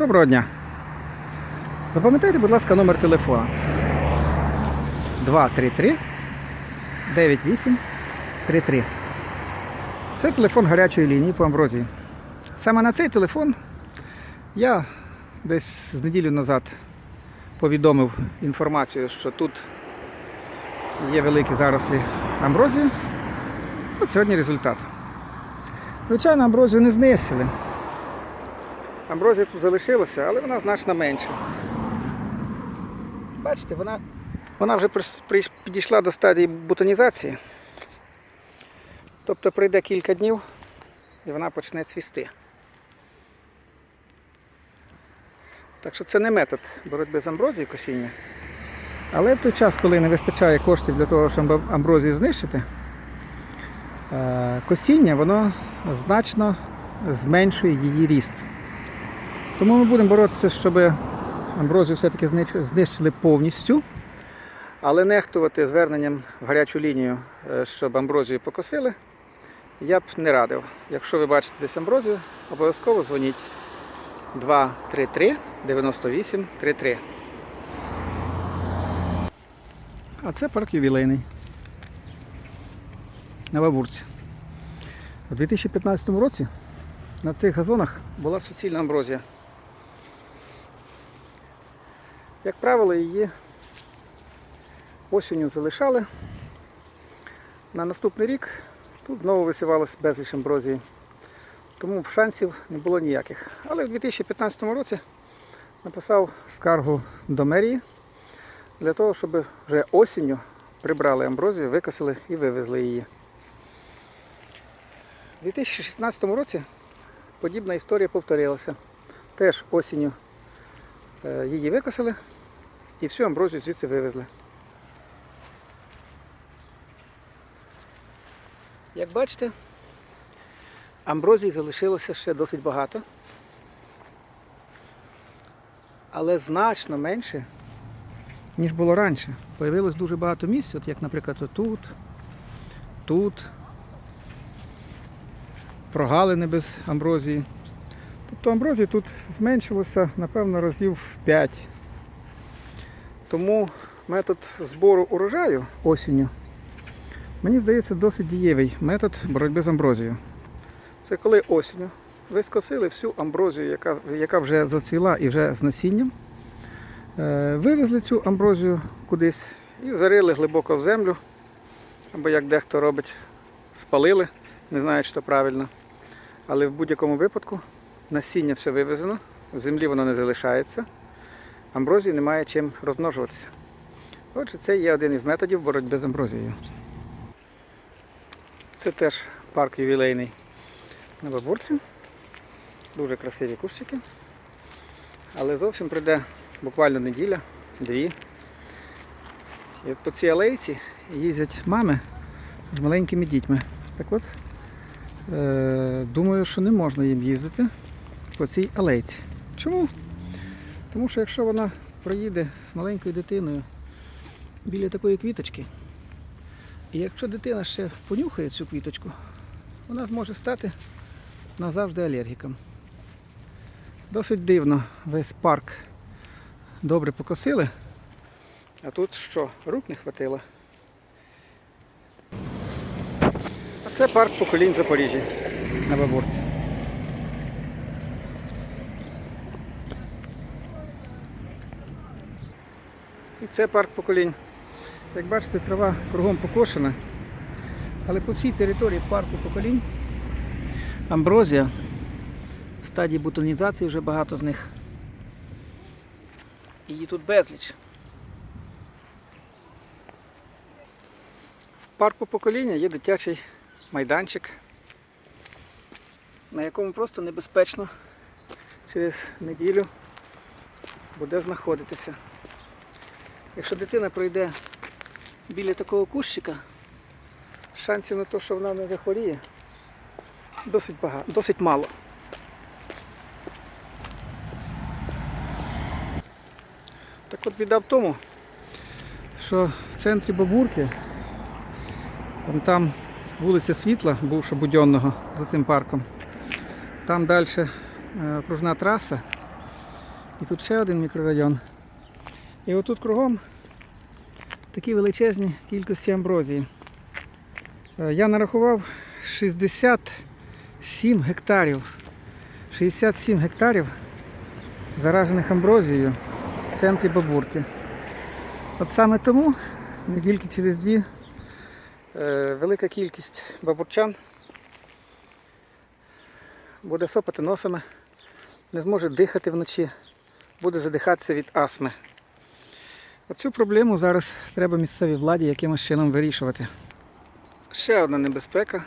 Доброго дня. Запам'ятайте, будь ласка, номер телефона. 233 9833. Це телефон гарячої лінії по Амброзії. Саме на цей телефон я десь з неділю назад повідомив інформацію, що тут є великі зарослі амброзії. От сьогодні результат. Звичайно, амброзію не знищили. Амброзія тут залишилася, але вона значно менша. Бачите, вона, вона вже підійшла до стадії бутонізації. Тобто пройде кілька днів і вона почне цвісти. Так що це не метод боротьби з амброзією косіння. Але в той час, коли не вистачає коштів для того, щоб амброзію знищити, е, косіння воно значно зменшує її ріст. Тому ми будемо боротися, щоб амброзію все-таки знищили повністю, але нехтувати зверненням в гарячу лінію, е, щоб амброзію покосили, я б не радив. Якщо ви бачите десь амброзію, обов'язково дзвоніть 233 98 33. А це парк ювілейний. На Бабурці. У 2015 році на цих газонах була суцільна амброзія. Як правило, її осінню залишали. На наступний рік тут знову висівалось безліч амброзії. Тому шансів не було ніяких. Але в 2015 році написав скаргу до мерії для того, щоб вже осінню прибрали амброзію, викосили і вивезли її. У 2016 році подібна історія повторилася. Теж осінню е, її викосили і всю амброзію звідси вивезли. Як бачите, амброзії залишилося ще досить багато, але значно менше, ніж було раніше. Появилось дуже багато місць, от як, наприклад, тут, тут, прогалини без амброзії. Тобто амброзії тут зменшилося, напевно, разів в 5. Тому метод збору урожаю осінню, мені здається, досить дієвий метод боротьби з амброзією. Це коли осінню ви скосили всю амброзію, яка, яка вже зацвіла і вже з насінням. Е, Вивезли цю амброзію кудись і зарили глибоко в землю, або як дехто робить, спалили, не знаю, чи це правильно. Але в будь-якому випадку насіння все вивезено, в землі воно не залишається, амброзії немає чим розмножуватися. Отже, це є один із методів боротьби з амброзією. Це теж парк ювілейний на Бабурці. Дуже красиві кущики. Але зовсім прийде буквально неділя, дві. І от по цій алейці їздять мами з маленькими дітьми. Так от, е, думаю, що не можна їм їздити по цій алейці. Чому? Тому що якщо вона проїде з маленькою дитиною біля такої квіточки, і якщо дитина ще понюхає цю квіточку, вона зможе стати назавжди алергіком. Досить дивно, весь парк добре покосили, а тут що, рук не хватило. А це парк поколінь Запоріжжя на Бабурці. Це парк поколінь. Як бачите, трава кругом покошена, але по всій території парку поколінь амброзія в стадії бутонізації вже багато з них. Її тут безліч. В парку покоління є дитячий майданчик, на якому просто небезпечно через неділю буде знаходитися. Якщо дитина пройде біля такого кущика, шансів на те, що вона не захворіє, досить багато, досить мало. Так от біда в тому, що в центрі Бабурки, там вулиця Світла, бувша Будьонного, за цим парком, там далі окружна траса, І тут ще один мікрорайон. І отут кругом такі величезні кількості амброзії. Е, Я нарахував 67 гектарів. 67 гектарів заражених амброзією в центрі Бабурки. От саме тому недільки через дві е, велика кількість бабурчан буде сопати носами, не зможе дихати вночі, буде задихатися від астми. Оцю проблему зараз треба місцевій владі якимось чином вирішувати. Ще одна небезпека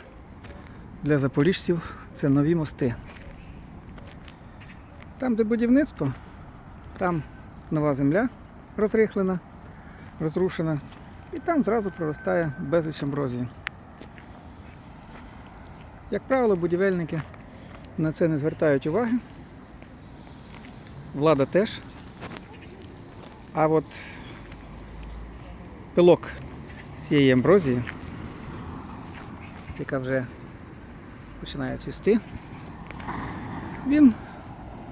для запоріжців це нові мости. Там, де будівництво, там нова земля розрихлена, розрушена, і там зразу проростає безліч амброзії. Як правило, будівельники на це не звертають уваги. Влада теж. А от пилок цієї амброзії, яка вже починає цвісти, він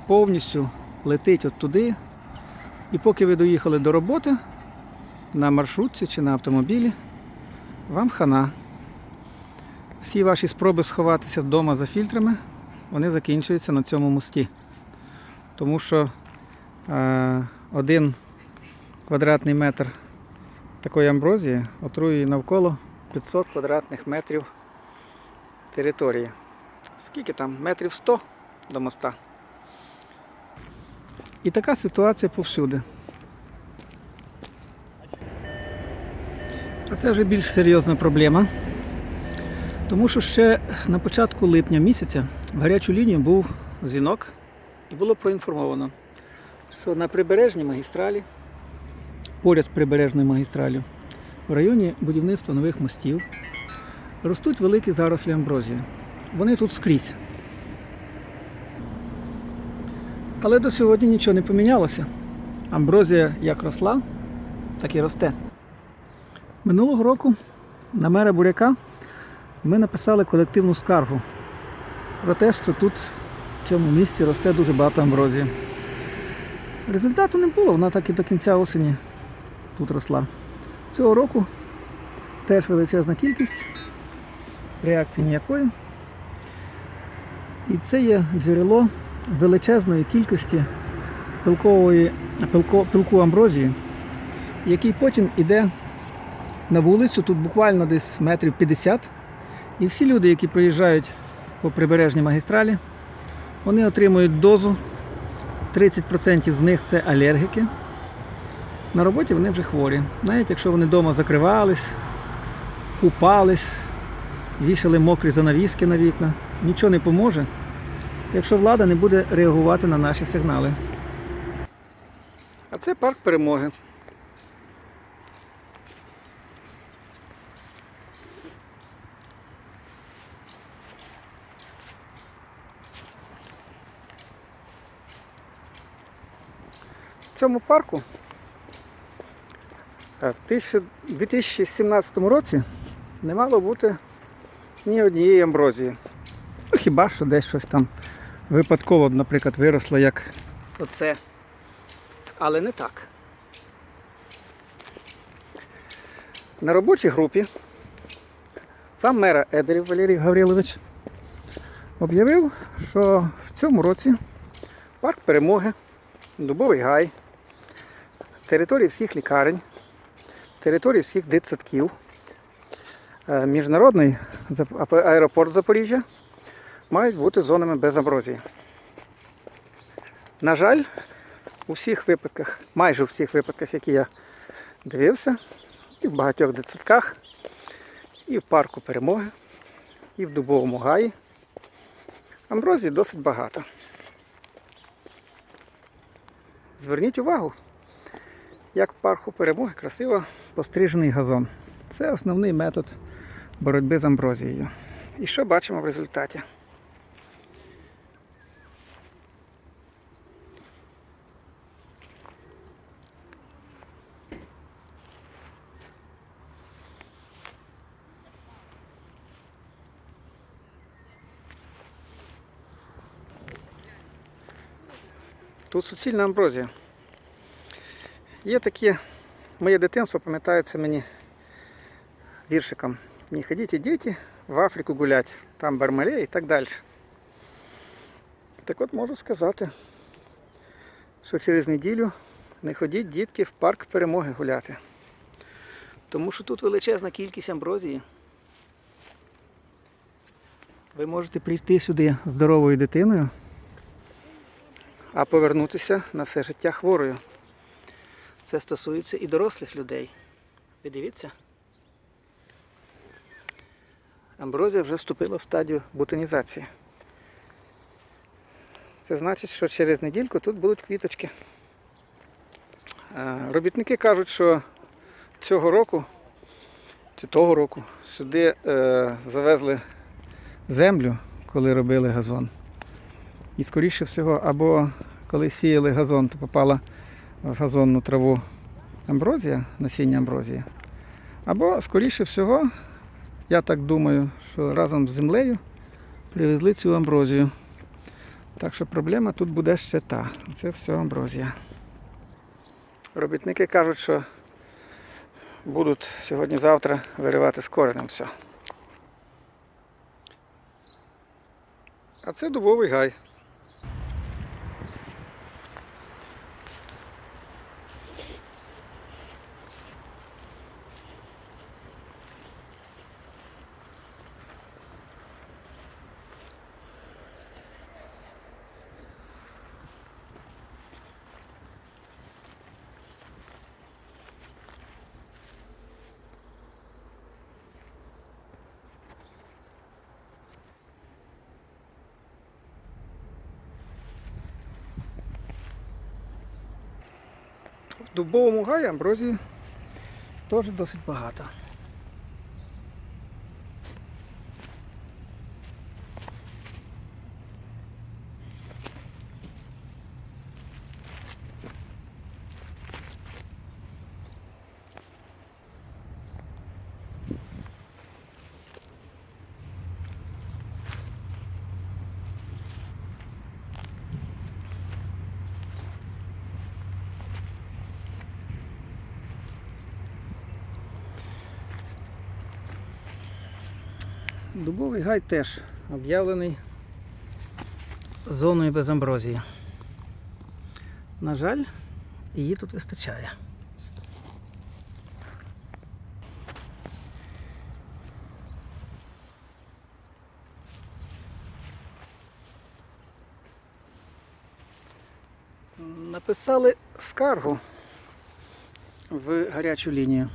повністю летить от туди. І поки ви доїхали до роботи на маршрутці чи на автомобілі, вам хана. Всі ваші спроби сховатися вдома за фільтрами, вони закінчуються на цьому мості. Тому що е, один квадратний метр такої амброзії отруює навколо 500 квадратних метрів території. Скільки там? Метрів 100 до моста. І така ситуація повсюди. А це вже більш серйозна проблема. Тому що ще на початку липня місяця в гарячу лінію був дзвінок і було проінформовано, що на прибережній магістралі, поряд з прибережною магістралю, в районі будівництва нових мостів ростуть великі зарослі амброзії. Вони тут скрізь. Але до сьогодні нічого не помінялося. Амброзія як росла, так і росте. Минулого року на мера Буряка ми написали колективну скаргу про те, що тут в цьому місці росте дуже багато амброзії. Результату не було, вона так і до кінця осені тут росла. Цього року теж величезна кількість, реакції ніякої. І це є джерело величезної кількості пилкової, пилко, пилку амброзії, який потім іде на вулицю, тут буквально десь метрів 50. І всі люди, які проїжджають по прибережній магістралі, вони отримують дозу. 30% з них це алергіки. На роботі вони вже хворі. Навіть якщо вони вдома закривались, купались, вішали мокрі занавіски на вікна, нічого не поможе, якщо влада не буде реагувати на наші сигнали. А це парк перемоги. В цьому парку в 2017 році не мало бути ні однієї амброзії. Ну, хіба що десь щось там випадково, наприклад, виросло як оце. Але не так. На робочій групі сам мера Едерів Валерій Гаврилович об'явив, що в цьому році парк перемоги, Дубовий гай, території всіх лікарень, території всіх дитсадків, е, міжнародний аеропорт Запоріжжя мають бути зонами без амброзії. На жаль, у всіх випадках, майже у всіх випадках, які я дивився, і в багатьох дитсадках, і в парку перемоги, і в Дубовому гаї, амброзії досить багато. Зверніть увагу, як в парку перемоги красиво пострижений газон. Це основний метод боротьби з амброзією. І що бачимо в результаті? Тут суцільна амброзія. Є такі, моє дитинство пам'ятається мені віршиком. Не ходіть, діти в Африку гулять, там бармале і так далі. Так от можу сказати, що через неділю не ходіть дітки в парк перемоги гуляти. Тому що тут величезна кількість амброзії. Ви можете прийти сюди здоровою дитиною, а повернутися на все життя хворою. Це стосується і дорослих людей. Ви дивіться? Амброзія вже вступила в стадію бутонізації. Це значить, що через недільку тут будуть квіточки. Робітники кажуть, що цього року чи того року сюди е, завезли землю, коли робили газон. І скоріше всього, або коли сіяли газон, то попала газонну траву амброзія, насіння амброзії. Або, скоріше всього, я так думаю, що разом з землею привезли цю амброзію. Так що проблема тут буде ще та. Це все амброзія. Робітники кажуть, що будуть сьогодні-завтра виривати з коренем все. А це дубовий гай. Дубовому гаї амброзії теж досить багато. Дубовий гай теж об'явлений зоною без амброзії. На жаль, її тут вистачає. Написали скаргу в гарячу лінію.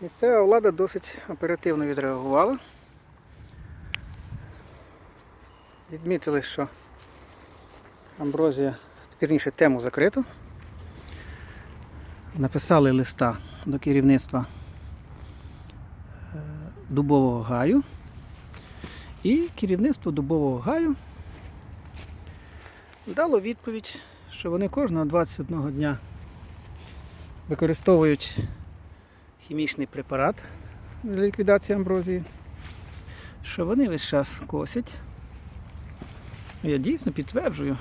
Місцева влада досить оперативно відреагувала. Відмітили, що амброзія, вірніше, тему закрито. Написали листа до керівництва е, дубового гаю. І керівництво дубового гаю дало відповідь, що вони кожного 21 дня використовують хімічний препарат для ліквідації амброзії, що вони весь час косять. Я дійсно підтверджую,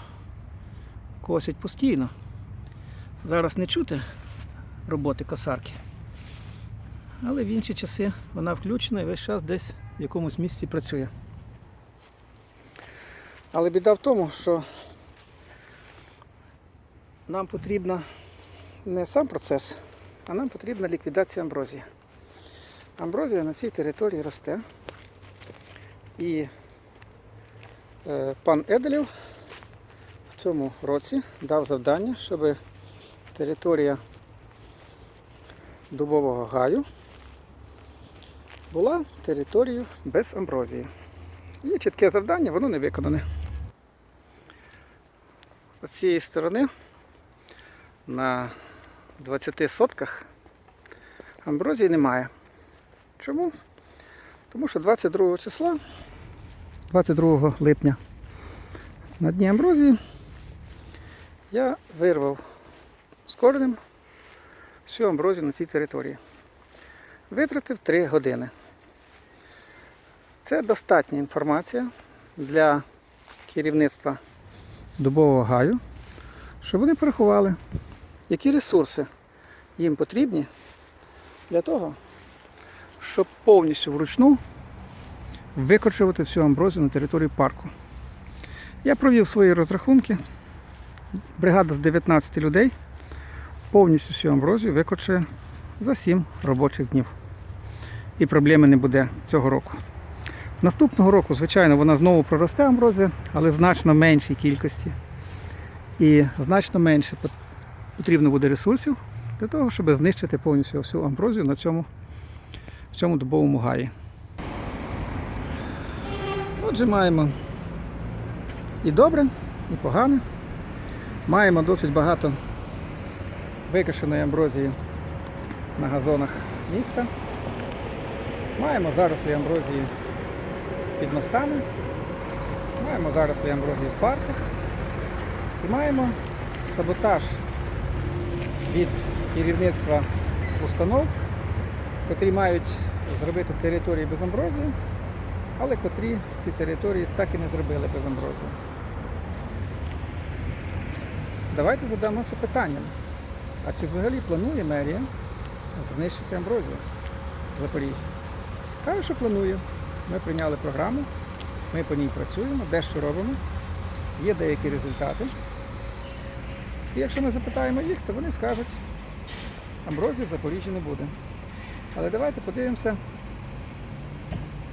косять постійно. Зараз не чути роботи косарки. Але в інші часи вона включена і весь час десь в якомусь місці працює. Але біда в тому, що нам потрібно не сам процес, а нам потрібна ліквідація амброзії. Амброзія на цій території росте. І е, пан Еделів в цьому році дав завдання, щоб територія дубового гаю була територією без амброзії. Є чітке завдання, воно не виконане. З цієї сторони на 20 сотках амброзії немає. Чому? Тому що 22 числа, 22 липня, на дні амброзії я вирвав з коренем всю амброзію на цій території. Витратив 3 години. Це достатня інформація для керівництва дубового гаю, щоб вони порахували, які ресурси їм потрібні для того, щоб повністю вручну викорчувати всю амброзію на території парку. Я провів свої розрахунки. Бригада з 19 людей повністю всю амброзію викорчує за 7 робочих днів. І проблеми не буде цього року. Наступного року, звичайно, вона знову проросте амброзія, але в значно меншій кількості. І значно менше потрібно буде ресурсів для того, щоб знищити повністю всю амброзію на цьому, в цьому дубовому гаї. Отже, маємо і добре, і погане. Маємо досить багато викошеної амброзії на газонах міста. Маємо зарослі амброзії під мостами. Маємо зарослі амброзії в парках. І маємо саботаж від керівництва установ, котрі мають зробити території без амброзії, але котрі ці території так і не зробили без амброзії. Давайте задамося питанням. А чи взагалі планує мерія знищити амброзію в Запоріжжі? Каже, що планує. Ми прийняли програму, ми по ній працюємо, дещо робимо, є деякі результати. І якщо ми запитаємо їх, то вони скажуть, амброзії в Запоріжжі не буде. Але давайте подивимося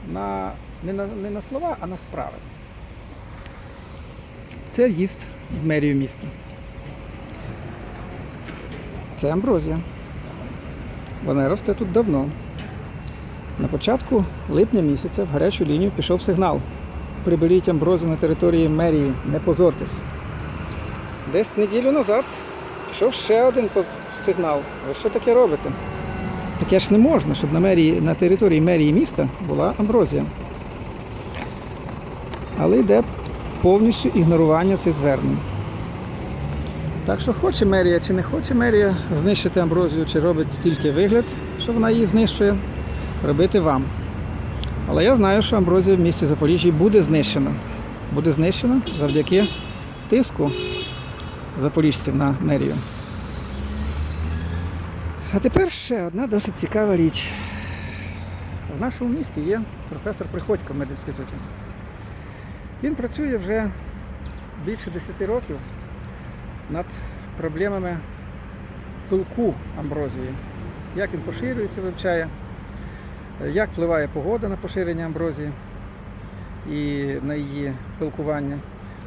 на, не, на, не на слова, а на справи. Це в'їзд в мерію міста. Це амброзія. Вона росте тут давно. На початку липня місяця в гарячу лінію пішов сигнал. Приберіть амброзію на території мерії, не позортесь. Десь неділю назад пішов ще один сигнал. Ви що таке робите? Таке ж не можна, щоб на, мерії, на території мерії міста була амброзія. Але йде повністю ігнорування цих звернень. Так що хоче мерія чи не хоче мерія знищити амброзію, чи робить тільки вигляд, що вона її знищує, робити вам. Але я знаю, що амброзія в місті Запоріжжі буде знищена. Буде знищена завдяки тиску запоріжців на мерію. А тепер ще одна досить цікава річ. В нашому місті є професор Приходько в медінституті. Він працює вже більше 10 років над проблемами пилку амброзії. Як він поширюється, вивчає, як впливає погода на поширення амброзії і на її пилкування.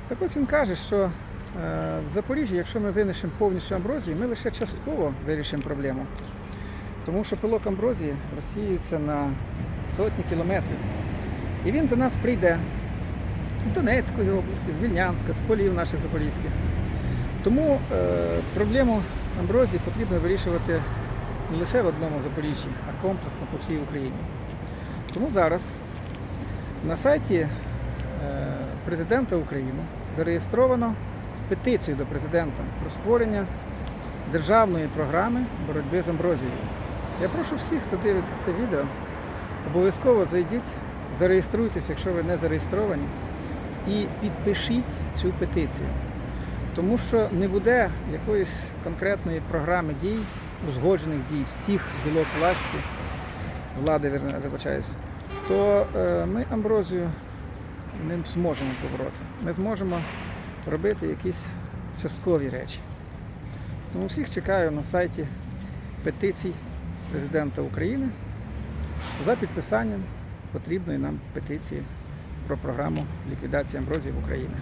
Так ось він каже, що в Запоріжжі, якщо ми винищимо повністю амброзію, ми лише частково вирішимо проблему. Тому що пилок амброзії розсіюється на сотні кілометрів. І він до нас прийде з Донецької області, з Вільнянська, з полів наших запорізьких. Тому е, проблему амброзії потрібно вирішувати не лише в одному Запоріжжі, а комплексно по всій Україні. Тому зараз на сайті е, президента України зареєстровано петицію до президента про створення державної програми боротьби з амброзією. Я прошу всіх, хто дивиться це відео, обов'язково зайдіть, зареєструйтесь, якщо ви не зареєстровані, і підпишіть цю петицію. Тому що не буде якоїсь конкретної програми дій, узгоджених дій всіх білок власті, влади, вибачаюсь, то е, ми амброзію не зможемо побороти. Ми зможемо робити якісь часткові речі. Тому всіх чекаю на сайті петицій президента України за підписанням потрібної нам петиції про програму ліквідації амброзії в Україні.